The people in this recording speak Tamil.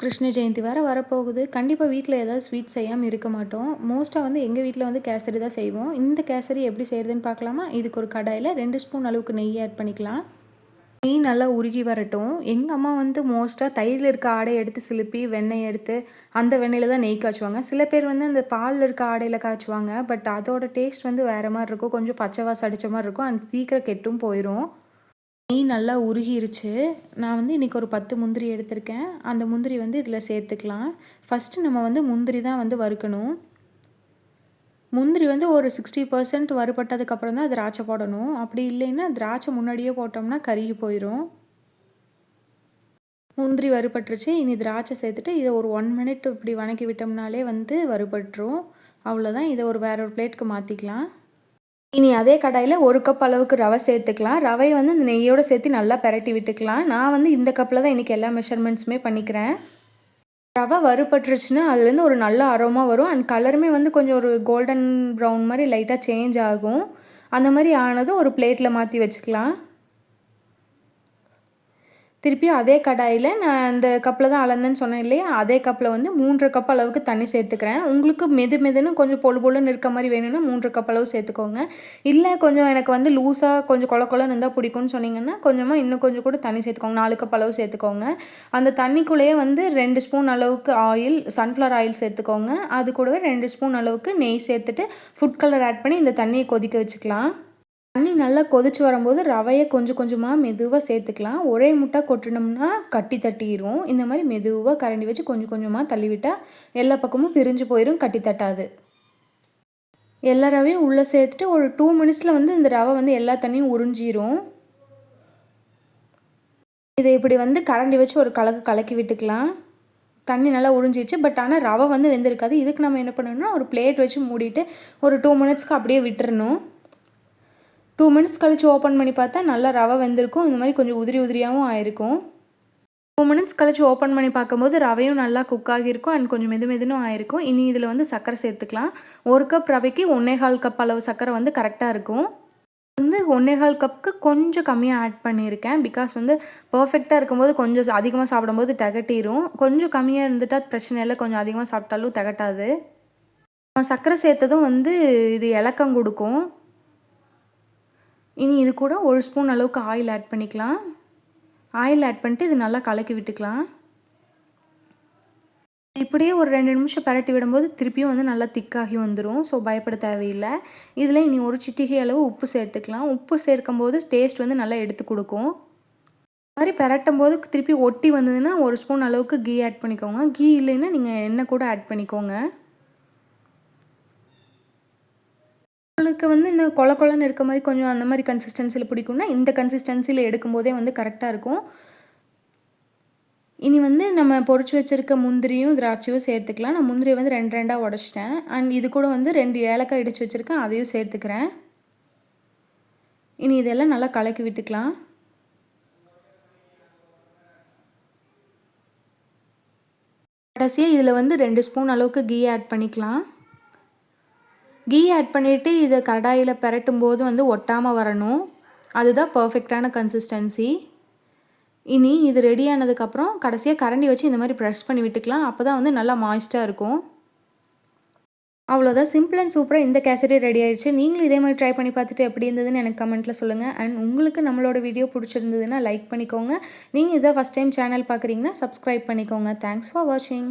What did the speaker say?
கிருஷ்ண ஜெயந்தி வேறு வரப்போகுது. கண்டிப்பாக வீட்டில் ஏதாவது ஸ்வீட் செய்யாமல் இருக்க மாட்டோம். மோஸ்ட்டாக வந்து எங்கள் வீட்டில் வந்து கேசரி தான் செய்வோம். இந்த கேசரி எப்படி செய்கிறதுன்னு பார்க்கலாமா? இதுக்கு ஒரு கடாயில் ரெண்டு ஸ்பூன் அளவுக்கு நெய் ஆட் பண்ணிக்கலாம். நெய் நல்லா உருகி வரட்டும். எங்கள் அம்மா வந்து மோஸ்ட்டாக தயிரில் இருக்க ஆடையை எடுத்து சிலுப்பி வெண்ணெய் எடுத்து அந்த வெண்ணெயில் தான் நெய் காய்ச்சுவாங்க. சில பேர் வந்து அந்த பாலில் இருக்க ஆடையில் காய்ச்சுவாங்க. பட் அதோட டேஸ்ட் வந்து வேறு மாதிரி இருக்கும். கொஞ்சம் பச்சை வாசம் அடித்த மாதிரி இருக்கும். அண்ட் சீக்கிரம் கெட்டும் போயிடும் நெய் நல்லா உருகிருச்சு. நான் வந்து இன்றைக்கி ஒரு பத்து முந்திரி எடுத்திருக்கேன். அந்த முந்திரி வந்து இதில் சேர்த்துக்கலாம். ஃபஸ்ட்டு நம்ம வந்து முந்திரி தான் வந்து வறுக்கணும். முந்திரி வந்து ஒரு சிக்ஸ்டி பர்சன்ட் வறுபட்டதுக்கப்புறம் தான் திராட்சை போடணும். அப்படி இல்லைன்னா திராட்சை முன்னாடியே போட்டோம்னா கருகி போயிடும் முந்திரி வறுபட்டுருச்சு. இனி திராட்சை சேர்த்துட்டு இதை ஒரு ஒன் மினிட் இப்படி வணக்கி விட்டோம்னாலே வந்து வறுபட்டுரும். அவ்வளோதான் இதை ஒரு வேற ஒரு பிளேட்டுக்கு மாற்றிக்கலாம் இனி அதே கடாயில் ஒரு கப் அளவுக்கு ரவை சேர்த்துக்கலாம். ரவையை வந்து இந்த நெய்யோடு சேர்த்து நல்லா பரட்டி விட்டுக்கலாம். நான் வந்து இந்த கப்பில் தான் இன்றைக்கி எல்லா மெஷர்மெண்ட்ஸுமே பண்ணிக்கிறேன். ரவை வறுபட்டுருச்சுன்னா அதுலேருந்து ஒரு நல்ல அரோமா வரும். அண்ட் கலருமே வந்து கொஞ்சம் ஒரு கோல்டன் ப்ரௌன் மாதிரி லைட்டாக சேஞ்ச் ஆகும். அந்த மாதிரி ஆனதும் ஒரு பிளேட்டில் மாற்றி வச்சுக்கலாம். திருப்பியும் அதே கடாயில் நான் அந்த கப்பில் தான் அளந்தேன்னு சொன்னேன் இல்லையா? அதே கப்பில் வந்து மூன்றரை கப் அளவுக்கு தண்ணி சேர்த்துக்கிறேன். உங்களுக்கு மெது மெதுன்னு கொஞ்சம் பொழு பொழுன்னு இருக்க மாதிரி வேணும்னா மூன்று கப் அளவு சேர்த்துக்கோங்க. இல்லை கொஞ்சம் எனக்கு வந்து லூஸாக கொஞ்சம் கொல கொலன்னு இருந்தால் பிடிக்கும்னு சொன்னீங்கன்னா கொஞ்சமாக இன்னும் கொஞ்சம் கூட தண்ணி சேர்த்துக்கோங்க. நாலு கப் அளவு சேர்த்துக்கோங்க. அந்த தண்ணிக்குள்ளேயே வந்து ரெண்டு ஸ்பூன் அளவுக்கு ஆயில் சன்ஃப்ளவர் ஆயில் சேர்த்துக்கோங்க. அது கூடவே ரெண்டு ஸ்பூன் அளவுக்கு நெய் சேர்த்துட்டு ஃபுட் கலர் ஆட் பண்ணி இந்த தண்ணியை கொதிக்க வச்சுக்கலாம். தண்ணி நல்லா கொதிச்சு வரும்போது ரவையை கொஞ்சம் கொஞ்சமாக மெதுவாக சேர்த்துக்கலாம். ஒரே முட்டை கொட்டினோம்னா கட்டி தட்டிடும் இந்த மாதிரி மெதுவாக கரண்டி வச்சு கொஞ்சம் கொஞ்சமாக தள்ளிவிட்டால் எல்லா பக்கமும் பிரிஞ்சு போயிடும் கட்டி தட்டாது. எல்லா ரவையும் உள்ளே சேர்த்துட்டு ஒரு டூ மினிட்ஸில் வந்து இந்த ரவை வந்து எல்லா தண்ணியும் உறிஞ்சிரும். இதை இப்படி வந்து கரண்டி வச்சு ஒரு கலக்கு கலக்கி விட்டுக்கலாம். தண்ணி நல்லா உறிஞ்சிச்சு பட் ஆனால் ரவை வந்து வெந்திருக்காது. இதுக்கு நம்ம என்ன பண்ணணும்னா ஒரு பிளேட் வச்சு மூடிட்டு ஒரு டூ மினிட்ஸ்க்கு அப்படியே விட்டுறணும். டூ மினிட்ஸ் கழித்து ஓப்பன் பண்ணி பார்த்தா நல்லா ரவை வெந்திருக்கும். இந்த மாதிரி கொஞ்சம் உதிரி உதிரியாகவும் ஆயிருக்கும். டூ மினிட்ஸ் கழித்து ஓப்பன் பண்ணி பார்க்கும்போது ரவையும் நல்லா குக் ஆகியிருக்கும் அண்ட் கொஞ்சம் மெது மெதுனும் ஆயிருக்கும். இனி இதில் வந்து சர்க்கரை சேர்த்துக்கலாம். ஒரு கப் ரவைக்கு ஒன்றேகால் கப் அளவு சர்க்கரை வந்து கரெக்டாக இருக்கும். வந்து ஒன்றேகால் கப்புக்கு கொஞ்சம் கம்மியாக ஆட் பண்ணியிருக்கேன். பிகாஸ் வந்து பர்ஃபெக்டாக இருக்கும்போது கொஞ்சம் அதிகமாக சாப்பிடும்போது தகட்டிடும் கொஞ்சம் கம்மியாக இருந்துட்டால் பிரச்சனை இல்லை. கொஞ்சம் அதிகமாக சாப்பிட்டாலும் தகட்டாது. சர்க்கரை சேர்த்ததும் வந்து இது இலக்கம் கொடுக்கும். இனி இது கூட ஒரு ஸ்பூன் அளவுக்கு ஆயில் ஆட் பண்ணிக்கலாம். ஆயில் ஆட் பண்ணிட்டு இது நல்லா கலக்கி விட்டுக்கலாம். இப்படியே ஒரு ரெண்டு நிமிஷம் பரட்டி விடும்போது திருப்பியும் வந்து நல்லா திக்காகி வந்துடும் ஸோ பயப்பட தேவையில்லை. இதில் இனி ஒரு சிட்டிகை அளவு உப்பு சேர்த்துக்கலாம். உப்பு சேர்க்கும் போது டேஸ்ட் வந்து நல்லா எடுத்து கொடுக்கும். மாதிரி பரட்டும் போது திருப்பி ஒட்டி வந்ததுன்னா ஒரு ஸ்பூன் அளவுக்கு கீ ஆட் பண்ணிக்கோங்க. கீ இல்லைன்னா நீங்கள் எண்ணெய் கூட ஆட் பண்ணிக்கோங்க. உங்களுக்கு வந்து இந்த கொல கொலன்னு இருக்க மாதிரி கொஞ்சம் அந்த மாதிரி கன்சிஸ்டன்சியில் பிடிக்கும்னா இந்த கன்சிஸ்டன்சியில் எடுக்கும்போதே வந்து கரெக்டாக இருக்கும். இனி வந்து நம்ம பொறிச்சு வச்சுருக்க முந்திரியும் திராட்சையும் சேர்த்துக்கலாம். நான் முந்திரியை வந்து ரெண்டு ரெண்டாக உடச்சிட்டேன். அண்ட் இது கூட வந்து ரெண்டு ஏலக்காய் இடித்து வச்சுருக்கேன். அதையும் சேர்த்துக்கிறேன். இனி இதெல்லாம் நல்லா கலக்கி விட்டுக்கலாம். கடைசியாக இதில் வந்து ரெண்டு ஸ்பூன் அளவுக்கு கீ ஆட் பண்ணிக்கலாம். கீ ஆட் பண்ணிவிட்டு இதை கடாயில் பெரட்டும் போது வந்து ஒட்டாமல் வரணும். அதுதான் பர்ஃபெக்டான கன்சிஸ்டன்சி இனி இது ரெடி ஆனதுக்கப்புறம் கடைசியாக கரண்டி வச்சு இந்த மாதிரி ப்ரெஷ் பண்ணி விட்டுக்கலாம். அப்போ தான் வந்து நல்லா மாய்ஸ்ட்டாக இருக்கும். அவ்வளோதான் சிம்பிள் அண்ட் சூப்பராக இந்த கேசரி ரெடி ஆயிடுச்சு நீங்களும் இதே மாதிரி ட்ரை பண்ணி பார்த்துட்டு எப்படி இருந்ததுன்னு எனக்கு கமெண்ட்டில் சொல்லுங்கள் அண்ட் உங்களுக்கு நம்மளோட வீடியோ பிடிச்சிருந்ததுன்னா லைக் பண்ணிக்கோங்க. நீங்கள் இதை ஃபஸ்ட் டைம் சேனல் பார்க்குறீங்கன்னா சப்ஸ்கிரைப் பண்ணிக்கோங்க. தேங்க்ஸ் ஃபார் வாட்சிங்